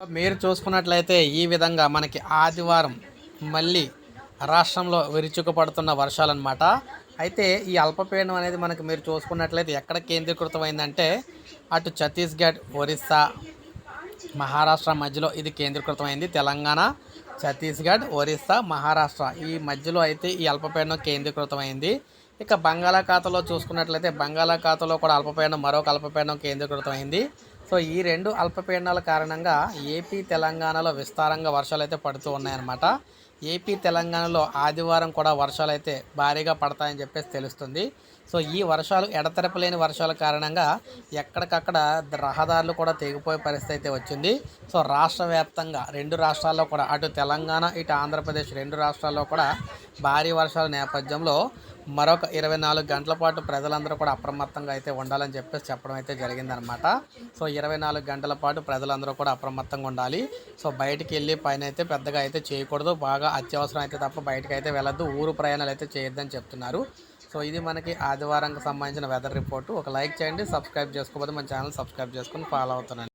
మీరు చూసుకున్నట్లయితే ఈ విధంగా మనకి ఆదివారం మళ్ళీ రాష్ట్రంలో విరుచుకుపడుతున్న వర్షాలన్నమాట. అయితే ఈ అల్పపీడనం అనేది మనకి మీరు చూసుకున్నట్లయితే ఎక్కడ కేంద్రీకృతమైందంటే అటు ఛత్తీస్గఢ్ ఒరిస్సా మహారాష్ట్ర మధ్యలో ఇది కేంద్రీకృతమైంది. తెలంగాణ ఛత్తీస్గఢ్ ఒరిస్సా మహారాష్ట్ర ఈ మధ్యలో అయితే ఈ అల్పపీడనం కేంద్రీకృతమైంది. ఇక బంగాళాఖాతంలో చూసుకున్నట్లయితే బంగాళాఖాతంలో కూడా అల్పపీడనం మరొక అల్పపీడనం కేంద్రీకృతమైంది. సో ఈ రెండు అల్పపీడనాల కారణంగా ఏపీ తెలంగాణలో విస్తారంగా వర్షాలు అయితే పడుతూ ఉన్నాయన్నమాట. ఏపీ తెలంగాణలో ఆదివారం కూడా వర్షాలు అయితే భారీగా పడతాయని చెప్పేసి తెలుస్తుంది. సో ఈ వర్షాలు ఎడతెరపలేని వర్షాల కారణంగా ఎక్కడికక్కడ రహదారులు కూడా తెగిపోయే పరిస్థితి అయితే వచ్చింది. సో రాష్ట్ర వ్యాప్తంగా రెండు రాష్ట్రాల్లో కూడా అటు తెలంగాణ ఇటు ఆంధ్రప్రదేశ్ రెండు రాష్ట్రాల్లో కూడా భారీ వర్షాల నేపథ్యంలో మరొక ఇరవై నాలుగు గంటల పాటు ప్రజలందరూ కూడా అప్రమత్తంగా అయితే ఉండాలని చెప్పేసి చెప్పడం అయితే జరిగిందనమాట సో ఇరవై నాలుగు గంటల పాటు ప్రజలందరూ కూడా అప్రమత్తంగా ఉండాలి. సో బయటికి వెళ్ళి పైన అయితే పెద్దగా అయితే చేయకూడదు. బాగా అత్యవసరం అయితే తప్ప బయటకు అయితే వెళ్ళొద్దు. ఊరు ప్రయాణాలు అయితే చేయొద్దని చెప్తున్నారు. సో ఇది మనకి ఆదివారంకి సంబంధించిన వెదర్ రిపోర్టు. ఒక లైక్ చేయండి సబ్స్క్రైబ్ చేసుకోకపోతే మన ఛానల్ సబ్స్క్రైబ్ చేసుకొని ఫాలో అవుతున్నాను.